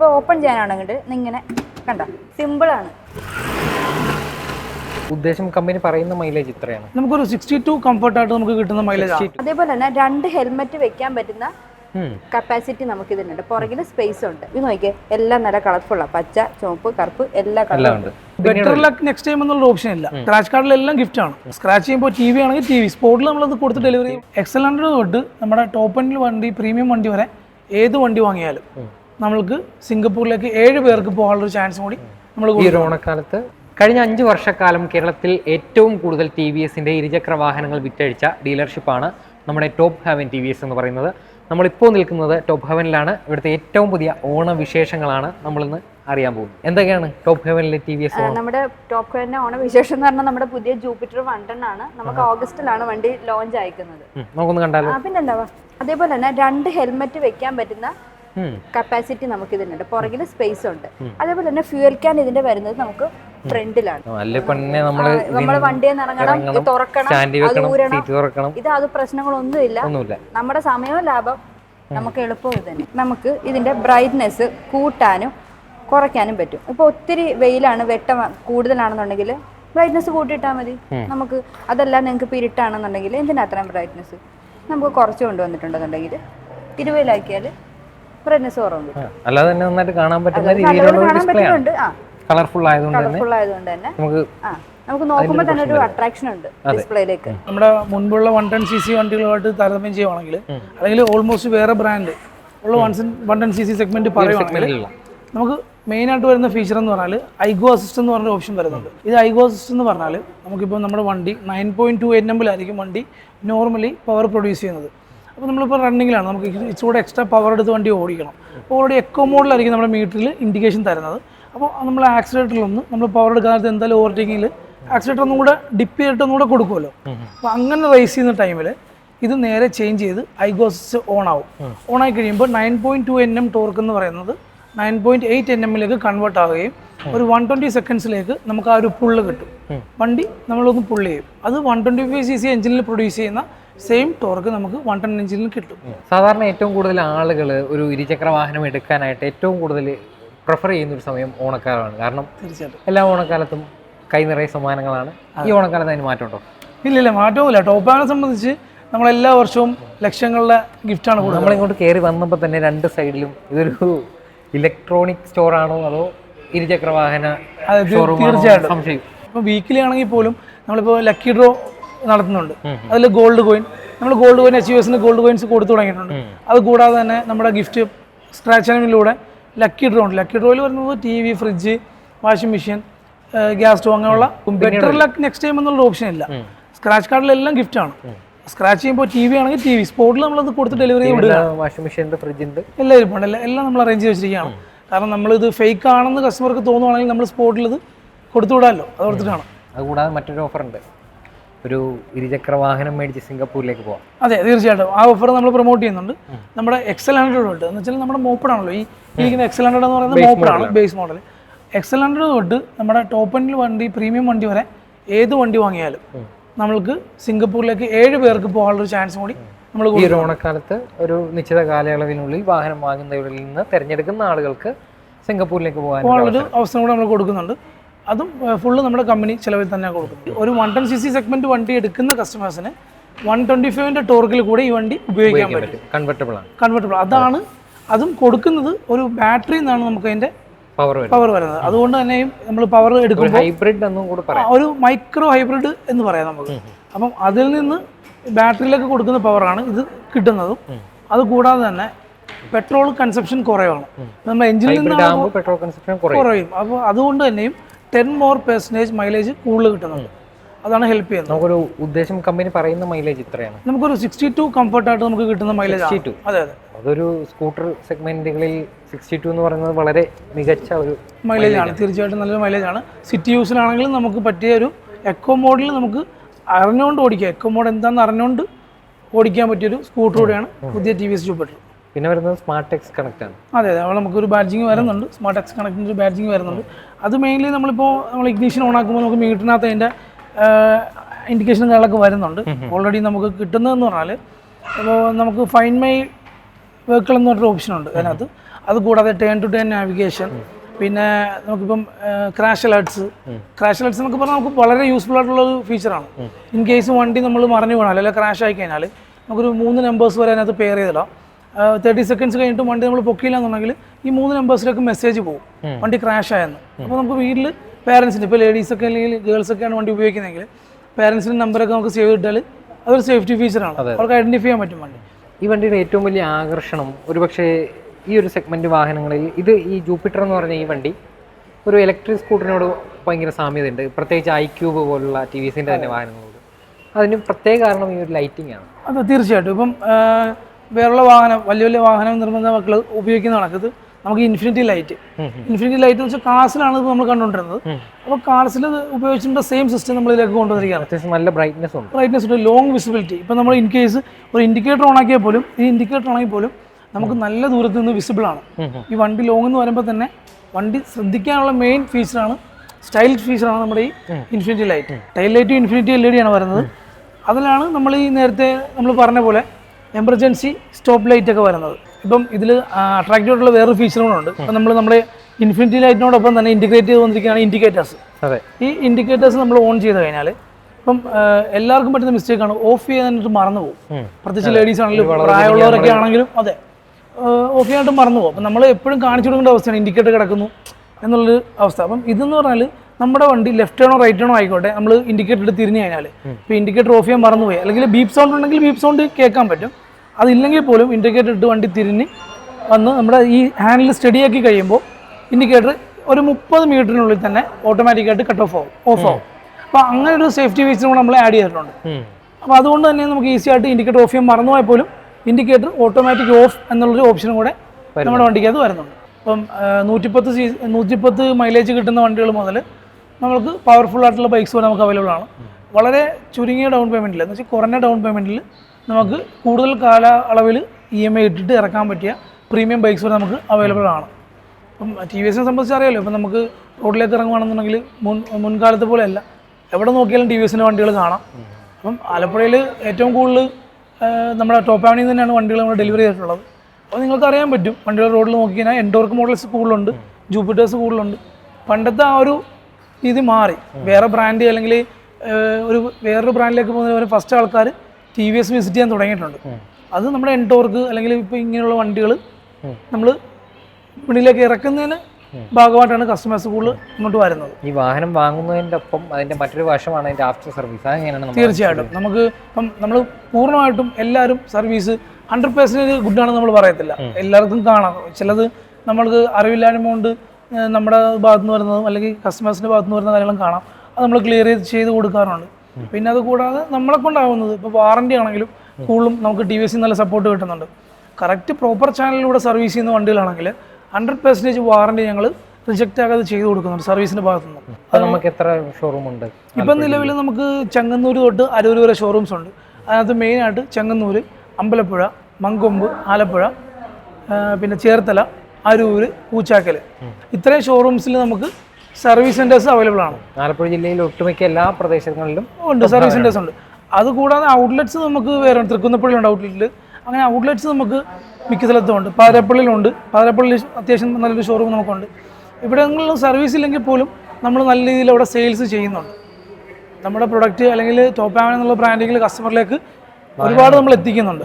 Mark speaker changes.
Speaker 1: ഇപ്പോൾ ഓപ്പൺ ചെയ്യാനാണെങ്കിൽ ഇങ്ങനെ കണ്ട? സിമ്പിളാണ്
Speaker 2: ഉദ്ദേശം കമ്പനി പറയുന്ന മൈലേജ് ഇത്രയാണ്.
Speaker 3: നമുക്കൊരു സിക്സ്റ്റി ടു കംഫർട്ടായിട്ട് നമുക്ക് കിട്ടുന്ന മൈലേജ് ആണ്.
Speaker 1: അതേപോലെ തന്നെ രണ്ട് ഹെൽമെറ്റ് വെക്കാൻ പറ്റുന്ന കപ്പാസിറ്റി നമുക്ക് ഇതിനുണ്ട് പുറകിൽ സ്പേസ് ഉണ്ട്. ഇത് നോക്കിയേ എല്ലാം നല്ല കളർഫുള്ള പച്ച ചുവപ്പ് കറുപ്പ് എല്ലാ കളറും
Speaker 2: ഉണ്ട്.
Speaker 3: ബെറ്റർ ലക്ക് നെക്സ്റ്റ് ടൈം എന്നുള്ള ഓപ്ഷൻ ഇല്ല. സ്ക്രാച്ച് കാർഡിലെല്ലാം ഗിഫ്റ്റ് ആണ്. സ്ക്രാച്ച് ചെയ്യുമ്പോൾ ടി വി ആണെങ്കിൽ ടി വി സ്പോട്ടിൽ നമ്മളത് കൊടുത്ത് ഡെലിവറി ചെയ്യും. എക്സൽ ഹൺഡ്രഡ് തൊട്ട് നമ്മുടെ ടോപ്പ് എൻഡിൽ വണ്ടി പ്രീമിയം വണ്ടി വരെ ഏത് വണ്ടി വാങ്ങിയാലും നമ്മൾക്ക് സിംഗപ്പൂരിലേക്ക് ഏഴ് പേർക്ക് പോകാനുള്ള ഒരു ചാൻസ് കൂടി നമ്മൾ
Speaker 2: ഈ ഒരു ഓണക്കാലത്ത് കഴിഞ്ഞ അഞ്ച് വർഷക്കാലം കേരളത്തിൽ ഏറ്റവും കൂടുതൽ ടി വി എസിന്റെ ഇരുചക്ര വാഹനങ്ങൾ വിറ്റഴിച്ച ഡീലർഷിപ്പാണ് നമ്മുടെ top haven T V S എന്ന് പറയുന്നത്. നമ്മളിപ്പോൾ നിൽക്കുന്നത് ടോപ്പ് ഹവനിലാണ് ഇവിടുത്തെ ഏറ്റവും പുതിയ ഓണ വിശേഷങ്ങളാണ് നമ്മളിന്ന് അറിയാൻ പോകുന്നത്. എന്തൊക്കെയാണ് ടോപ്പ് ഹവനിലെ ടി വി എസ്
Speaker 1: നമ്മുടെ ടോപ്പ് ഹവനിലെ ഓണ വിശേഷം എന്ന് പറഞ്ഞാൽ നമ്മുടെ പുതിയ ജൂപ്പിറ്റർ വണ്ടൺ ആണ്. നമുക്ക് ഓഗസ്റ്റിലാണ് വണ്ടി ലോഞ്ച് അയക്കുന്നത്
Speaker 2: നമുക്കൊന്ന് കണ്ടാലോ?
Speaker 1: പിന്നെന്താ അതേപോലെ തന്നെ രണ്ട് ഹെൽമെറ്റ് വെക്കാൻ പറ്റുന്ന. കപ്പാസിറ്റി നമുക്ക് ഇതിനുണ്ട് പുറകിൽ സ്പേസ് ഉണ്ട്. അതേപോലെ തന്നെ ഫ്യൂൽ ക്യാൻ ഇതിന്റെ വരുന്നത് നമുക്ക് ഫ്രണ്ടിലാണ് നമ്മൾ ഇറങ്ങണം ഇത് തുറക്കണം ഇത് അത് പ്രശ്നങ്ങളൊന്നുമില്ല. നമ്മുടെ സമയവും ലാഭം നമുക്ക് എളുപ്പം ഇത് തന്നെ. നമുക്ക് ഇതിന്റെ ബ്രൈറ്റ്നെസ് കൂട്ടാനും കുറയ്ക്കാനും പറ്റും. ഇപ്പൊ ഒത്തിരി വെയിലാണ് വെട്ട കൂടുതലാണെന്നുണ്ടെങ്കിൽ ബ്രൈറ്റ്നെസ് കൂട്ടിയിട്ടാൽ മതി. നമുക്ക് അതല്ല നിങ്ങൾക്ക് ഇപ്പം ഇരുട്ടാണെന്നുണ്ടെങ്കിൽ എന്തിനാ അത്രയും ബ്രൈറ്റ്നെസ് നമുക്ക് കുറച്ച് കൊണ്ടുവന്നിട്ടുണ്ടെന്നുണ്ടെങ്കിൽ ഇരുപതിലാക്കിയാൽ
Speaker 2: അല്ലാതെ തന്നെ നന്നായിട്ട് കാണാൻ പറ്റുന്ന രീതിയിലുള്ള ഡിസ്പ്ലേ ആണ്.
Speaker 1: ആ.
Speaker 2: കളർഫുൾ ആയതുകൊണ്ട് തന്നെ
Speaker 1: കളർഫുൾ ആയതുകൊണ്ട് തന്നെ.
Speaker 2: നമുക്ക്
Speaker 1: നമുക്ക് നോക്കുമ്പോൾ തന്നെ ഒരു അട്രാക്ഷൻ ഉണ്ട് ഡിസ്പ്ലേയിലേക്ക്
Speaker 3: നമ്മുടെ മുൻപുള്ള വൺ ടെൻ സി സി വണ്ടികളുമായിട്ട് താരതമ്യം ചെയ്യുവാണെങ്കിൽ അല്ലെങ്കിൽ ഓൾമോസ്റ്റ് വേറെ ബ്രാൻഡ് ഉള്ള one one ten C C segment പറയുവാണെങ്കിൽ നമുക്ക് മെയിൻ ആയിട്ട് വരുന്ന ഫീച്ചർ എന്ന് പറഞ്ഞാൽ ഐഗോ അസിസ്റ്റ് എന്ന് പറഞ്ഞ ഓപ്ഷൻ വരുന്നുണ്ട്. ഇത് ഐഗോ അസിസ്റ്റ് എന്ന് പറഞ്ഞാൽ നമുക്കിപ്പോൾ നമ്മുടെ വണ്ടി നയൻ പോയിന്റ് ടു എൻ എമ്മിലായിരിക്കും വണ്ടി നോർമലി പവർ പ്രൊഡ്യൂസ് ചെയ്യുന്നത്. അപ്പോൾ നമ്മളിപ്പോൾ റണ്ണിങ്ങിലാണ് നമുക്ക് ഇത് ഇച്ചിരൂടെ എക്സ്ട്രാ പവർ എടുത്ത് വണ്ടി ഓടിക്കണം. അപ്പോൾ ഓൾറെഡി എക്കോ മോഡലായിരിക്കും നമ്മുടെ മീറ്ററിൽ ഇൻഡിക്കേഷൻ തരുന്നത്. അപ്പോൾ നമ്മൾ ആക്സിലേറ്ററിലൊന്ന് നമ്മൾ പവർ എടുക്കാത്ത എന്തായാലും ഓവർടേക്കിങ്ങിൽ ആക്സിലേറ്റർ ഒന്നും കൂടെ ഡിപ്പ് ചെയ്തിട്ട് ഒന്നും കൂടെ കൊടുക്കുമല്ലോ. അപ്പോൾ അങ്ങനെ റേസ് ചെയ്യുന്ന ടൈമിൽ ഇത് നേരെ ചേഞ്ച് ചെയ്ത് ഐഗോസിസ് ഓൺ ആവും. ഓൺ ആയി കഴിയുമ്പോൾ nine point two N M torque എന്ന് പറയുന്നത് നയൻ പോയിന്റ് എയ്റ്റ് എൻ എമ്മിലേക്ക് കൺവേർട്ട് ആവുകയും ഒരു വൺ ട്വന്റി സെക്കൻഡ്സിലേക്ക് നമുക്ക് ആ ഒരു പുള്ള് കിട്ടും. വണ്ടി നമ്മളൊന്ന് പുള്ള് ചെയ്യും. അത് one twenty five C C എഞ്ചിനിൽ പ്രൊഡ്യൂസ് ചെയ്യുന്ന സെയിം ടോർക്ക് നമുക്ക് വൺ ടെൻ എഞ്ചിനും കിട്ടും.
Speaker 2: സാധാരണ ഏറ്റവും കൂടുതൽ ആളുകൾ ഒരു ഇരുചക്ര വാഹനം എടുക്കാനായിട്ട് ഏറ്റവും കൂടുതൽ പ്രിഫർ ചെയ്യുന്ന ഒരു സമയം ഓണക്കാലമാണ്. കാരണം
Speaker 3: തീർച്ചയായിട്ടും.
Speaker 2: എല്ലാ ഓണക്കാലത്തും കൈ നിറയെ സമ്മാനങ്ങളാണ്. ഈ ഓണക്കാലത്ത് അതിന് മാറ്റമുണ്ടോ?
Speaker 3: ഇല്ല ഇല്ല മാറ്റവുമില്ല. ടോപ്പാനെ സംബന്ധിച്ച് നമ്മൾ എല്ലാ വർഷവും ലക്ഷങ്ങളുടെ ഗിഫ്റ്റാണ് കൂടുതൽ
Speaker 2: നമ്മളിങ്ങോട്ട് കയറി വന്നപ്പോൾ തന്നെ രണ്ട് സൈഡിലും ഇതൊരു ഇലക്ട്രോണിക് സ്റ്റോർ ആണോ അതോ ഇരുചക്ര വാഹന
Speaker 3: തീർച്ചയായിട്ടും. ഇപ്പം വീക്കിലി ആണെങ്കിൽ പോലും നമ്മളിപ്പോൾ ലക്കി ഡ്രോ നടത്തുന്നുണ്ട്. അതിൽ ഗോൾഡ് കോയിൻ നമ്മൾ ഗോൾഡ് കോയിൻ എച്ച് യു എസിന് ഗോൾഡ് കോയിൻസ് കൊടുത്തു തുടങ്ങിയിട്ടുണ്ട്. അത് കൂടാതെ തന്നെ നമ്മുടെ ഗിഫ്റ്റ് സ്ക്രാച്ച് ആനിലൂടെ ലക്കി ഡ്രോ ഉണ്ട്. ലക്കി ഡ്രോയിൽ വരുന്നത് T V fridge washing machine gas stove അങ്ങനെയുള്ള ബെറ്റർ ലക്ക് നെക്സ്റ്റ് ടൈം എന്നുള്ള ഓപ്ഷൻ ഇല്ല. സ്ക്രാച്ച് കാർഡിലെല്ലാം ഗിഫ്റ്റ് ആണ്. സ്ക്രാച്ച് ചെയ്യുമ്പോൾ ടി വി ആണെങ്കിൽ ടി വി സ്പോട്ടിൽ നമ്മളത് കൊടുത്ത് ഡെലിവറി
Speaker 2: വാഷിംഗ് മെഷീന്റെ ഫ്രിഡ്ജിന്റെ
Speaker 3: എല്ലാം ഇരിപ്പുണ്ട് എല്ലാം എല്ലാം നമ്മൾ അറേഞ്ച് ചെയ്ത് വെച്ചിരിക്കുകയാണ്. കാരണം നമ്മളിത് ഫേക്ക് ആണെന്ന് കസ്റ്റമർക്ക് തോന്നുവാണെങ്കിൽ നമ്മൾ സ്പോട്ടിൽ ഇത് കൊടുത്തു വിടാമല്ലോ. അത് കൊടുത്തിട്ടാണ്
Speaker 2: അതുകൂടാതെ മറ്റൊരു ഓഫർ ഉണ്ട് ഒരു ഇരുചക്ര വാഹനം മേടിച്ച് സിംഗപ്പൂരിലേക്ക് പോവാം.
Speaker 3: അതെ തീർച്ചയായിട്ടും. ആ ഓഫർ നമ്മൾ പ്രൊമോട്ട് ചെയ്യുന്നുണ്ട്. നമ്മുടെ എക്സൽ ഹൺഡ്രഡ് തൊട്ട് എന്ന് വെച്ചാൽ നമ്മുടെ മോപ്പഡാണല്ലോ ഈ ഇരിക്കുന്ന എക്സൽ ഹൺഡ്രഡ് എന്ന് പറയുന്നത് മോപ്പഡാണ് ബേസ് മോഡൽ എക്സൽ ഹൺഡ്രഡ് തൊട്ട് നമ്മുടെ ടോപ്പ് എൻഡ് വണ്ടി പ്രീമിയം വണ്ടി വരെ ഏത് വണ്ടി വാങ്ങിയാലും നമ്മൾക്ക് സിംഗപ്പൂരിലേക്ക് ഏഴ് പേർക്ക് പോകാനുള്ള ഒരു ചാൻസ് കൂടി നമ്മൾ
Speaker 2: ഈ ഓണക്കാലത്ത് ഒരു നിശ്ചിത കാലയളവിനുള്ളിൽ വാഹനം വാങ്ങുന്നവരിൽ നിന്ന് തിരഞ്ഞെടുക്കുന്ന ആളുകൾക്ക് സിംഗപ്പൂരിലേക്ക് പോകാനുള്ള
Speaker 3: ഒരു അവസരം. കൂടെ നമ്മൾ കൊടുക്കുന്നുണ്ട്. അതും ഫുള്ള് നമ്മുടെ കമ്പനി ചിലവിൽ തന്നെ കൊടുക്കും. ഒരു one ten C C segment വണ്ടി എടുക്കുന്ന കസ്റ്റമേഴ്സിന് വൺ ട്വന്റി ഫൈവിന്റെ ടോർക്കിൽ കൂടെ ഈ വണ്ടി ഉപയോഗിക്കാൻ പറ്റും.
Speaker 2: കൺവെർട്ടബിൾ ആണ്.
Speaker 3: കൺവെർട്ടബിൾ അതാണ് അതും കൊടുക്കുന്നത് ഒരു ബാറ്ററി നിന്നാണ് നമുക്ക് അതിന്റെ
Speaker 2: പവർ വരും
Speaker 3: പവർ വരുന്നത്. അതുകൊണ്ട് തന്നെ നമ്മൾ പവർ എടുക്കുമ്പോൾ
Speaker 2: ഹൈബ്രിഡ് എന്നും കൂടെ പറയാം.
Speaker 3: ഒരു മൈക്രോ ഹൈബ്രിഡ് എന്ന് പറയാം നമുക്ക്. അപ്പം അതിൽ നിന്ന് ബാറ്ററിയിലേക്ക് കൊടുക്കുന്ന പവറാണ് ഇത് കിട്ടുന്നതും. അത് കൂടാതെ തന്നെ പെട്രോൾ കൺസപ്ഷൻ കുറവാണ്. നമ്മൾ എഞ്ചിനിൽ
Speaker 2: നിന്നാണ്
Speaker 3: നിന്ന്
Speaker 2: പെട്രോൾ കൺസപ്ഷൻ കുറയും.
Speaker 3: കുറയും. അപ്പോൾ അതുകൊണ്ട് തന്നെയും ടെൻ മോർ പെർസെന്റേജ് മൈലേജ് കൂടുതൽ കിട്ടുന്നുണ്ട്. അതാണ് ഹെൽപ്പ് ചെയ്യുന്നത്.
Speaker 2: നമുക്കൊരു ഉദ്ദേശം കമ്പനി പറയുന്ന മൈലേജ് ഇത്രയാണ്.
Speaker 3: നമുക്കൊരു സിക്സ്റ്റി ടു കംഫർട്ടായിട്ട് നമുക്ക് കിട്ടുന്ന മൈലേജ്
Speaker 2: 62.
Speaker 3: അതെ അതെ.
Speaker 2: അതൊരു സ്കൂട്ടർ സെഗ്മെന്റുകളിൽ സിക്സ്റ്റി ടു എന്ന് പറയുന്നത് വളരെ മികച്ച ഒരു
Speaker 3: മൈലേജ് ആണ്. തീർച്ചയായിട്ടും നല്ലൊരു മൈലേജ് ആണ്. സിറ്റി യൂസിലാണെങ്കിലും നമുക്ക് പറ്റിയ ഒരു എക്കോ മോഡിൽ നമുക്ക് അറിഞ്ഞുകൊണ്ട് ഓടിക്കാം. എക്കോ മോഡ് എന്താണെന്ന് അറിഞ്ഞുകൊണ്ട് ഓടിക്കാൻ പറ്റിയൊരു സ്കൂട്ടർ കൂടെയാണ് പുതിയ ടി വി എസ് ജൂപ്പിറ്റർ
Speaker 2: പിന്നെ വരുന്നത് സ്മാർട്ട് എക്സ് കണക്ട് ആണ്.
Speaker 3: അതെ അതെ. അവിടെ നമുക്കൊരു ബാഡ്ജിങ് വരുന്നുണ്ട്. സ്മാർട്ട് എക്സ് കണക്റ്റിന്റെ ഒരു ബാഡ്ജിങ് വരുന്നുണ്ട്. അത് മെയിൻലി നമ്മളിപ്പോൾ നമ്മൾ ഇഗ്നീഷൻ ഓൺ ആക്കുമ്പോൾ നമുക്ക് മീറ്ററിനകത്ത് അതിന്റെ ഇൻഡിക്കേഷൻ കാര്യങ്ങളൊക്കെ വരുന്നുണ്ട്. ഓൾറെഡി നമുക്ക് കിട്ടുന്നതെന്ന് പറഞ്ഞാൽ അപ്പോൾ നമുക്ക് ഫൈൻ മൈ വെഹിക്കിൾ എന്ന് പറഞ്ഞൊരു ഓപ്ഷൻ ഉണ്ട് അതിനകത്ത്. അത് കൂടാതെ ടേൺ ടു ടേൺ നാവിഗേഷൻ പിന്നെ നമുക്കിപ്പം ക്രാഷ് അലേർട്സ് ക്രാഷ് അലേർട്സ് എന്നൊക്കെ പറഞ്ഞാൽ നമുക്ക് വളരെ യൂസ്ഫുൾ ആയിട്ടുള്ള ഒരു ഫീച്ചറാണ് ഇൻ കേസ് വണ്ടി നമ്മൾ മറിഞ്ഞു വീണാൽ അല്ലെങ്കിൽ ക്രാഷ് ആയി കഴിഞ്ഞാൽ നമുക്കൊരു മൂന്ന് നമ്പേഴ്സ് വരെ അതിനകത്ത് പെയർ ചെയ്തിടാം. തേർട്ടി സെക്കൻഡ്സ് കഴിഞ്ഞിട്ട് വണ്ടി നമ്മൾ പൊക്കിയില്ല എന്നുണ്ടെങ്കിൽ ഈ മൂന്ന് നമ്പേഴ്സിലേക്ക് മെസ്സേജ് പോകും. വണ്ടി ക്രാഷ് ആയെന്ന് അപ്പോൾ നമുക്ക് വീട്ടിൽ പേരൻസിന് ഇപ്പോൾ ലേഡീസൊക്കെ അല്ലെങ്കിൽ ഗേൾസൊക്കെയാണ് വണ്ടി ഉപയോഗിക്കുന്നതെങ്കിൽ പേരൻസിന്റെ നമ്പറൊക്കെ നമുക്ക് സേവ് ഇട്ടാൽ അതൊരു സേഫ്റ്റി ഫീച്ചറാണ് അവർക്ക് ഐഡന്റിഫൈ ചെയ്യാൻ പറ്റും വണ്ടി.
Speaker 2: ഈ വണ്ടിയുടെ ഏറ്റവും വലിയ ആകർഷണം ഒരുപക്ഷെ ഈ ഒരു സെഗ്മെന്റ് വാഹനങ്ങളിൽ ഇത് ഈ ജൂപ്പിറ്റർ എന്ന് പറഞ്ഞ ഈ വണ്ടി ഒരു ഇലക്ട്രിക് സ്കൂട്ടറിനോട് ഭയങ്കര സാമ്യതയുണ്ട്. പ്രത്യേകിച്ച് ഐ ക്യൂബ് പോലുള്ള ടി വി സിന്റെ തന്നെ വാഹനങ്ങളോട്. അതിന് പ്രത്യേക കാരണം ഈ ഒരു ലൈറ്റിംഗ് ആണ്.
Speaker 3: അത് തീർച്ചയായിട്ടും. ഇപ്പം ആ, വേറെയുള്ള വാഹനം വലിയ വലിയ വാഹനം നിർമ്മിത മക്കൾ ഉപയോഗിക്കുന്ന കണക്കത് നമുക്ക് ഇൻഫിനിറ്റി ലൈറ്റ് ഇൻഫിനിറ്റി ലൈറ്റ് എന്ന് വെച്ചാൽ കാർസിലാണ് ഇത് നമ്മൾ കണ്ടുകൊണ്ടിരുന്നത് അപ്പോൾ കാർസിൽ ഉപയോഗിച്ചിട്ടുള്ള സെയിം സിസ്റ്റം നമ്മൾ ഇതിലേക്ക് കൊണ്ടുവന്നിരിക്കുകയാണ്
Speaker 2: നല്ല ബ്രൈറ്റ്നസ് ഉണ്ട്.
Speaker 3: ബ്രൈറ്റ്നസ് ഉണ്ട് ലോങ് വിസിബിലിറ്റി ഇപ്പം നമ്മൾ ഇൻ കേസ് ഒരു ഇൻഡിക്കേറ്റർ ഓൺ ആക്കിയാൽ പോലും ഈ ഇൻഡിക്കേറ്റർ ആണെങ്കിൽ പോലും നമുക്ക് നല്ല ദൂരത്ത് നിന്ന് വിസിബിൾ ആണ്. ഈ വണ്ടി ലോങ് എന്ന് പറയുമ്പോൾ തന്നെ വണ്ടി ശ്രദ്ധിക്കാനുള്ള മെയിൻ ഫീച്ചറാണ് സ്റ്റൈൽ ഫീച്ചറാണ് നമ്മുടെ ഈ ഇൻഫിനിറ്റി ലൈറ്റ് ടൈൽ ലൈറ്റും ഇൻഫിനിറ്റി എൽ ഇ ഡി ആണ് വരുന്നത്. അതിലാണ് നമ്മൾ ഈ നേരത്തെ നമ്മൾ പറഞ്ഞ പോലെ എമർജൻസി സ്റ്റോപ്പ് ലൈറ്റ് ഒക്കെ വരുന്നത്. ഇപ്പം ഇതിൽ അട്രാക്റ്റീവ് ആയിട്ടുള്ള വേറൊരു ഫീച്ചറും കൂടെ ഉണ്ട്. ഇപ്പം നമ്മൾ നമ്മുടെ ഇൻഫിനിറ്റി ലൈറ്റിനോടൊപ്പം തന്നെ ഇന്റിഗ്രേറ്റ് ചെയ്ത് വന്നിരിക്കുകയാണ് ഇൻഡിക്കേറ്റേഴ്സ്
Speaker 2: അതെ.
Speaker 3: ഈ ഇൻഡിക്കേറ്റേഴ്സ് നമ്മൾ ഓൺ ചെയ്ത് കഴിഞ്ഞാൽ ഇപ്പം എല്ലാവർക്കും പറ്റുന്ന മിസ്റ്റേക്കാണ് ഓഫ് ചെയ്യാനായിട്ട് മറന്നു പോകും. പ്രത്യേകിച്ച് ലേഡീസ് ആണെങ്കിലും പ്രായമുള്ളവരൊക്കെ ആണെങ്കിലും അതെ. ഓഫ് ചെയ്യാനായിട്ട് മറന്നു പോകും. അപ്പം നമ്മൾ എപ്പോഴും കാണിച്ചു കൊടുക്കേണ്ട അവസ്ഥയാണ്. ഇൻഡിക്കേറ്റർ കിടക്കുന്നു എന്നുള്ളൊരു അവസ്ഥ. അപ്പം ഇതെന്ന് പറഞ്ഞാൽ നമ്മുടെ വണ്ടി ലെഫ്റ്റ് ആണോ റൈറ്റ് ആണോ ആയിക്കോട്ടെ നമ്മൾ ഇൻഡിക്കേറ്റർ എടുത്ത് തിരിഞ്ഞു കഴിഞ്ഞാൽ ഇപ്പോൾ ഇൻഡിക്കേറ്റർ ഓഫ് ചെയ്യാൻ മറന്നുപോയി അല്ലെങ്കിൽ ബീപ്പ് സൗണ്ട് ഉണ്ടെങ്കിൽ ബീപ്പ് സൗണ്ട് കേൾക്കാൻ പറ്റും. അതില്ലെങ്കിൽ പോലും ഇൻഡിക്കേറ്റർ ഇട്ട് വണ്ടി തിരിഞ്ഞ് വന്ന് നമ്മുടെ ഈ ഹാൻഡിൽ സ്റ്റഡിയാക്കി കഴിയുമ്പോൾ ഇൻഡിക്കേറ്റർ ഒരു മുപ്പത് മീറ്ററിനുള്ളിൽ തന്നെ ഓട്ടോമാറ്റിക്കായിട്ട് കട്ട് ഓഫ് ആവും ഓഫ് ആവും. അപ്പോൾ അങ്ങനെ ഒരു സേഫ്റ്റി ഫീച്ചർ കൂടെ നമ്മൾ ആഡ് ചെയ്തിട്ടുണ്ട്. അപ്പോൾ അതുകൊണ്ട് തന്നെ നമുക്ക് ഈസി ആയിട്ട് ഇൻഡിക്കേറ്റർ ഓഫ് ചെയ്യാൻ മറന്നുപോയാൽ പോലും ഇൻഡിക്കേറ്റർ ഓട്ടോമാറ്റിക് ഓഫ് എന്നുള്ളൊരു ഓപ്ഷനും കൂടെ നമ്മുടെ വണ്ടിക്കകത്ത് വരുന്നുണ്ട്. അപ്പം ആ, നൂറ്റിപ്പത്ത് സി നൂറ്റിപ്പത്ത് മൈലേജ് കിട്ടുന്ന വണ്ടികൾ മുതൽ നമുക്ക് പവർഫുൾ ആയിട്ടുള്ള ബൈക്സ് വരെ നമുക്ക് അവൈലബിൾ ആണ്. വളരെ ചുരുങ്ങിയ ഡൗൺ പേയ്മെന്റിൽ എന്ന് വെച്ചാൽ കുറഞ്ഞ ഡൗൺ പേയ്മെന്റിൽ നമുക്ക് കൂടുതൽ കാല അളവിൽ ഇ എം ഐ ഇട്ടിട്ട് ഇറക്കാൻ പറ്റിയ പ്രീമിയം ബൈക്സ് വരെ നമുക്ക് അവൈലബിൾ ആണ്. അപ്പം ടി വി എസിനെ സംബന്ധിച്ച് അറിയാമല്ലോ ഇപ്പം നമുക്ക് റോഡിലേക്ക് ഇറങ്ങുകയാണെന്നുണ്ടെങ്കിൽ മുൻ മുൻകാലത്തെ പോലെയല്ല. എവിടെ നോക്കിയാലും ടി വി എസിന്റെ വണ്ടികൾ കാണാം. അപ്പം ആലപ്പുഴയിൽ ഏറ്റവും കൂടുതൽ നമ്മുടെ ടോപ്പ് ആവണിയിൽ തന്നെയാണ് വണ്ടികൾ നമ്മൾ ഡെലിവറി ചെയ്തിട്ടുള്ളത്. അപ്പോൾ നിങ്ങൾക്ക് അറിയാൻ പറ്റും വണ്ടികൾ റോഡിൽ നോക്കി കഴിഞ്ഞാൽ എൻഡോർക്ക് മോഡൽസ് കൂടുതലുണ്ട് ജൂപ്പിറ്റേഴ്സ് കൂടുതലുണ്ട്. പണ്ടത്തെ ആ ഒരു രീതി മാറി. വേറെ ബ്രാൻഡ് അല്ലെങ്കിൽ ഒരു വേറൊരു ബ്രാൻഡിലേക്ക് പോകുന്നതിന് ഫസ്റ്റ് ആൾക്കാർ ടി വി എസ് വിസിറ്റ് ചെയ്യാൻ തുടങ്ങിയിട്ടുണ്ട്. അത് നമ്മുടെ എൻഡോർക്ക് അല്ലെങ്കിൽ ഇപ്പോൾ ഇങ്ങനെയുള്ള വണ്ടികൾ നമ്മൾ വിപണിയിലേക്ക് ഇറക്കുന്നതിന് ഭാഗമായിട്ടാണ് കസ്റ്റമേഴ്സ് കൂടുതൽ ഇങ്ങോട്ട് വരുന്നത്.
Speaker 2: ഈ വാഹനം വാങ്ങുന്നതിന്റെ ഒപ്പം അതിന്റെ മറ്റൊരു വശമാണ് അതിന്റെ ആഫ്റ്റർ സർവീസ് അങ്ങനെയാണ്
Speaker 3: തീർച്ചയായിട്ടും. നമുക്ക് ഇപ്പം നമ്മൾ പൂർണമായിട്ടും എല്ലാവരും സർവീസ് ഹൺഡ്രഡ് പെർസെന്റേജ് ഗുഡാണെന്ന് നമ്മൾ പറയത്തില്ല. എല്ലാവർക്കും കാണാം. ചിലത് നമ്മൾക്ക് അറിവില്ലായ്മ കൊണ്ട് നമ്മുടെ ഭാഗത്തുനിന്ന് വരുന്നതും അല്ലെങ്കിൽ കസ്റ്റമേഴ്സിന്റെ ഭാഗത്തുനിന്ന് വരുന്ന കാര്യങ്ങളും കാണാം. അത് നമ്മൾ ക്ലിയർ ചെയ്ത് ചെയ്ത് കൊടുക്കാറുണ്ട്. പിന്നെ അത് കൂടാതെ നമ്മളെ കൊണ്ടാവുന്നത് ഇപ്പോൾ വാറണ്ടി ആണെങ്കിലും കൂടുതലും നമുക്ക് ടി വി എസ് നല്ല സപ്പോർട്ട് കിട്ടുന്നുണ്ട്. കറക്റ്റ് പ്രോപ്പർ ചാനലിലൂടെ സർവീസ് ചെയ്യുന്ന വണ്ടികളാണെങ്കിൽ ഹൺഡ്രഡ് പെർസെന്റേജ് വാറണ്ടി ഞങ്ങൾ റിജക്റ്റ് ആകാതെ ചെയ്തു കൊടുക്കുന്നുണ്ട് സർവീസിന്റെ ഭാഗത്തു നിന്ന്.
Speaker 2: അത് നമുക്ക് എത്ര ഷോറൂം ഉണ്ട്?
Speaker 3: ഇപ്പം നിലവിൽ നമുക്ക് ചെങ്ങന്നൂർ തൊട്ട് അരൂർ വരെ ഷോറൂംസ് ഉണ്ട്. അതിനകത്ത് മെയിനായിട്ട് ചെങ്ങന്നൂർ അമ്പലപ്പുഴ മങ്കൊമ്പ് ആലപ്പുഴ പിന്നെ ചേർത്തല അരൂർ പൂച്ചാക്കൽ ഇത്രയും ഷോറൂംസിൽ നമുക്ക് സർവീസ് സെന്റേഴ്സ് അവൈലബിൾ ആണ്.
Speaker 2: ആലപ്പുഴ ജില്ലയിൽ ഒട്ടുമിക്ക എല്ലാ പ്രദേശങ്ങളിലും
Speaker 3: ഉണ്ട് സർവീസ് സെന്റേഴ്സ് ഉണ്ട്. അതുകൂടാതെ ഔട്ട്ലെറ്റ്സ് നമുക്ക് വേറെ തൃക്കുന്നപ്പള്ളിയുണ്ട് ഔട്ട്ലെറ്റിൽ അങ്ങനെ ഔട്ട്ലെറ്റ്സ് നമുക്ക് മിക്ക സ്ഥലത്തും ഉണ്ട്. പാതിരപ്പള്ളിയിലുണ്ട് പാതിരപ്പള്ളിയിൽ അത്യാവശ്യം നല്ലൊരു ഷോറൂം നമുക്കുണ്ട്. ഇവിടെ ഇവിടെങ്ങളിലും സർവീസ് ഇല്ലെങ്കിൽ പോലും നമ്മൾ നല്ല രീതിയിൽ അവിടെ സെയിൽസ് ചെയ്യുന്നുണ്ട്. നമ്മുടെ പ്രൊഡക്റ്റ് അല്ലെങ്കിൽ ടോപ്പ് ആവൻ എന്നുള്ള ബ്രാൻഡിങ്ങിൽ കസ്റ്റമറിലേക്ക് ഒരുപാട് നമ്മൾ എത്തിക്കുന്നുണ്ട്